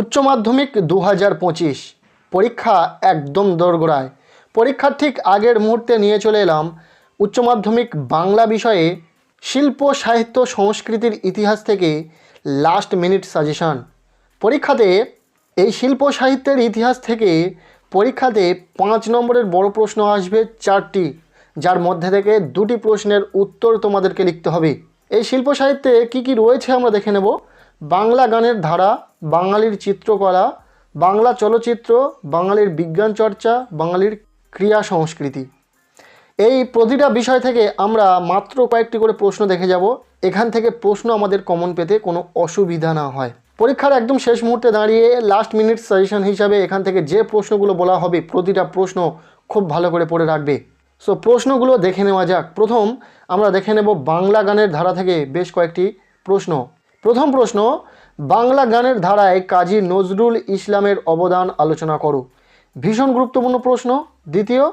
উচ্চ মাধ্যমিক দু হাজার পঁচিশ, পরীক্ষা একদম দোরগোড়ায়। পরীক্ষার ঠিক আগের মুহূর্তে নিয়ে চলে এলাম উচ্চ মাধ্যমিক বাংলা বিষয়ে শিল্প, সাহিত্য, সংস্কৃতির ইতিহাস থেকে লাস্ট মিনিট সাজেশন পরীক্ষাতে এই শিল্প, সাহিত্যের ইতিহাস থেকে পরীক্ষাতে পাঁচ নম্বরের বড় প্রশ্ন আসবে চারটি, যার মধ্যে থেকে দুটি প্রশ্নের উত্তর তোমাদেরকে লিখতে হবে। এই শিল্প, সাহিত্যে কী কী রয়েছে আমরা দেখে নেব। বাংলা গানের ধারা, বাঙালির চিত্রকলা, বাংলা চলচ্চিত্র, বাঙালির বিজ্ঞান চর্চা, বাঙালির ক্রিয়া সংস্কৃতি। এই প্রতিটা বিষয় থেকে আমরা মাত্র কয়েকটি করে প্রশ্ন দেখে যাব। এখান থেকে প্রশ্ন আমাদের কমন পেতে কোনো অসুবিধা না হয়। পরীক্ষার একদম শেষ মুহূর্তে দাঁড়িয়ে লাস্ট মিনিট সাজেশন হিসাবে এখান থেকে যে প্রশ্নগুলো বলা হবে, প্রতিটা প্রশ্ন খুব ভালো করে পড়ে রাখবে। সো প্রশ্নগুলো দেখে নেওয়া যাক। প্রথম আমরা দেখে নেব বাংলা গানের ধারা থেকে বেশ কয়েকটি প্রশ্ন। প্রথম প্রশ্ন, বাংলা গানের ধারায় কাজী নজরুল ইসলামের অবদান আলোচনা করো। ভীষণ গুরুত্বপূর্ণ প্রশ্ন। দ্বিতীয়,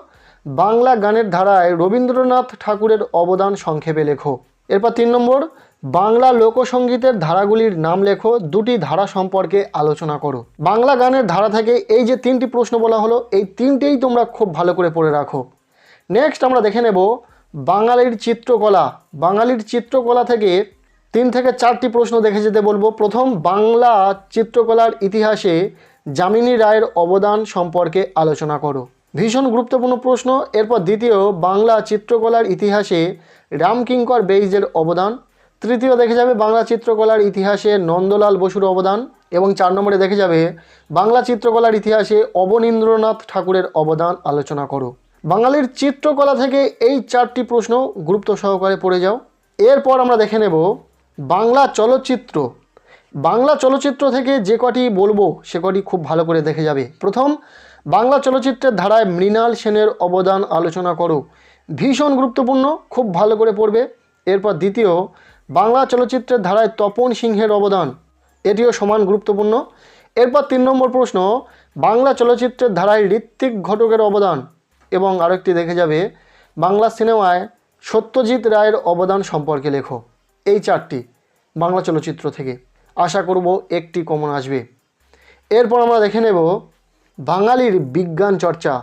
বাংলা গানের ধারায় রবীন্দ্রনাথ ঠাকুরের অবদান সংক্ষেপে লেখো। এরপর তিন নম্বর, বাংলা লোকসঙ্গীতের ধারাগুলির নাম লেখো, দুটি ধারা সম্পর্কে আলোচনা করো। বাংলা গানের ধারা থেকে এই যে তিনটি প্রশ্ন বলা হলো, এই তিনটেই তোমরা খুব ভালো করে পড়ে রাখো। নেক্সট আমরা দেখে নেব, বাঙালির চিত্রকলা বাঙালির চিত্রকলা থেকে তিন থেকে চারটি প্রশ্ন দেখে যেতে বলব। প্রথম, বাংলা চিত্রকলার ইতিহাসে যামিনী রায়ের অবদান সম্পর্কে আলোচনা করো। ভীষণ গুরুত্বপূর্ণ প্রশ্ন। এরপর দ্বিতীয়, বাংলা চিত্রকলার ইতিহাসে রামকিঙ্কর বেইজের অবদান। তৃতীয় দেখে যাবে, বাংলা চিত্রকলার ইতিহাসে নন্দলাল বসুর অবদান। এবং চার নম্বরে দেখে যাবে, বাংলা চিত্রকলার ইতিহাসে অবনীন্দ্রনাথ ঠাকুরের অবদান আলোচনা করো। বাঙালির চিত্রকলা থেকে এই চারটি প্রশ্ন গুরুত্ব সহকারে পড়ে যাও। এরপর আমরা দেখে নেব বাংলা চলচ্চিত্র। বাংলা চলচ্চিত্র থেকে যে কটি বলব, সে কটি খুব ভালো করে দেখে যাবে। প্রথম, বাংলা চলচ্চিত্রের ধারায় মৃণাল সেনের অবদান আলোচনা করো। ভীষণ গুরুত্বপূর্ণ, খুব ভালো করে পড়বে। এরপর দ্বিতীয়, বাংলা চলচ্চিত্রের ধারায় তপন সিংহের অবদান, এটিও সমান গুরুত্বপূর্ণ। এরপর তিন নম্বর প্রশ্ন, বাংলা চলচ্চিত্রের ধারায় ঋত্বিক ঘটকের অবদান এবং আরেকটি দেখে যাবে, বাংলা সিনেমায় সত্যজিৎ রায়ের অবদান সম্পর্কে লেখো। এই চারটি। বাংলা চলচ্চিত্র থেকে। আশা করব একটি কমন আসবে। এরপর আমরা দেখে নেব বাঙালির বিজ্ঞান চর্চা।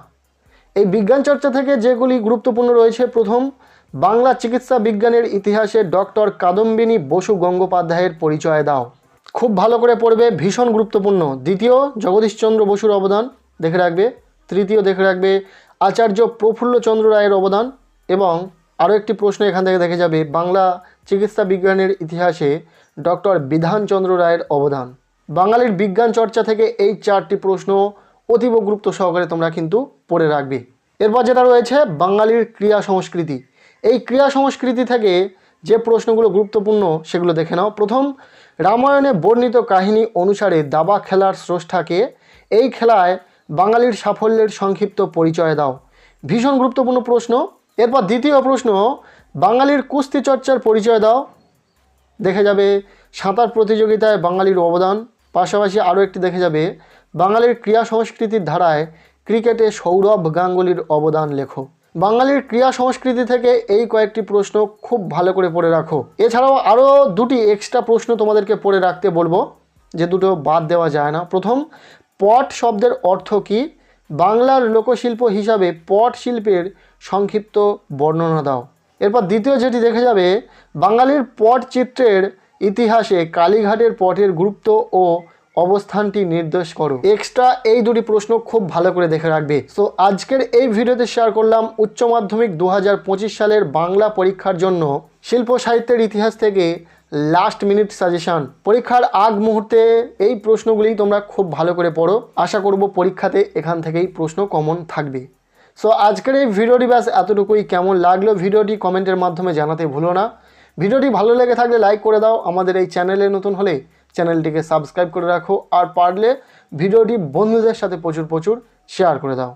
এই বিজ্ঞান চর্চা থেকে যেগুলি গুরুত্বপূর্ণ রয়েছে, প্রথম, বাংলা চিকিৎসা বিজ্ঞানের ইতিহাসে ডক্টর কাদম্বিনী বসু গঙ্গোপাধ্যায়ের পরিচয় দাও। খুব ভালো করে পড়বে, ভীষণ গুরুত্বপূর্ণ। দ্বিতীয়, জগদীশচন্দ্র বসুর অবদান, দেখে রাখবে। তৃতীয়, দেখে রাখবে, আচার্য প্রফুল্লচন্দ্র রায়ের অবদান এবং আরও একটি প্রশ্ন এখান থেকে দেখে যাবে, বাংলা চিকিৎসা বিজ্ঞানের ইতিহাসে ডক্টর বিধানচন্দ্র রায়ের অবদান। বাঙালির বিজ্ঞান চর্চা থেকে এই চারটি প্রশ্ন অতীব গুরুত্ব সহকারে তোমরা কিন্তু পড়ে রাখবে। এরপর যেটা রয়েছে, বাঙালির ক্রিয়া সংস্কৃতি। এই ক্রিয়া সংস্কৃতি থেকে যে প্রশ্নগুলো গুরুত্বপূর্ণ সেগুলো দেখে নাও। প্রথম, রামায়ণে বর্ণিত কাহিনী অনুসারে দাবা খেলার স্রষ্টাকে এই খেলায় বাঙালির সাফল্যের সংক্ষিপ্ত পরিচয় দাও। ভীষণ গুরুত্বপূর্ণ প্রশ্ন। এরপর দ্বিতীয় প্রশ্ন বাঙালির কুস্তি চর্চার পরিচয় দাও। দেখে যাবে সাঁতার প্রতিযোগিতায় বাঙালির অবদান। পাশাপাশি আরও একটি দেখে যাবে, বাঙালির ক্রিয়া সংস্কৃতির ধারায় ক্রিকেটে সৌরভ গাঙ্গুলির অবদান লেখো। বাঙালির ক্রিয়া সংস্কৃতি থেকে এই কয়েকটি প্রশ্ন খুব ভালো করে পড়ে রাখো। এছাড়াও আরও দুটি এক্সট্রা প্রশ্ন তোমাদেরকে পড়ে রাখতে বলব, যে দুটো বাদ দেওয়া যায় না। প্রথম, পট শব্দের অর্থ কী? বাংলার লোকশিল্প হিসাবে পট শিল্পের সংক্ষিপ্ত বর্ণনা দাও। এরপর দ্বিতীয় যেটি দেখে যাবে, বাঙালির পট চিত্রের ইতিহাসে কালীঘাটের পটের গুরুত্ব ও অবস্থানটি নির্দেশ করো। এক্সট্রা এই দুটি প্রশ্ন খুব ভালো করে দেখে রাখবে। সো আজকের এই ভিডিওতে শেয়ার করলাম উচ্চ মাধ্যমিক দু হাজার পঁচিশ সালের বাংলা পরীক্ষার জন্য শিল্প সাহিত্যের ইতিহাস থেকে লাস্ট মিনিট সাজেশন পরীক্ষার আগ মুহূর্তে এই প্রশ্নগুলি তোমরা খুব ভালো করে পড়ো। আশা করব পরীক্ষাতে এখান থেকেই প্রশ্ন কমন থাকবে। সো আজকের এই ভিডিওটি ব্যাস এতটুকুই। কেমন লাগল ভিডিওটি কমেন্টের মাধ্যমে জানাতে ভুলো না। ভিডিওটি ভালো লেগে থাকলে লাইক করে দাও। আমাদের এই চ্যানেলে নতুন হলে চ্যানেলটিকে সাবস্ক্রাইব করে রাখো। আর পারলে ভিডিওটি বন্ধুদের সাথে প্রচুর প্রচুর শেয়ার করে দাও।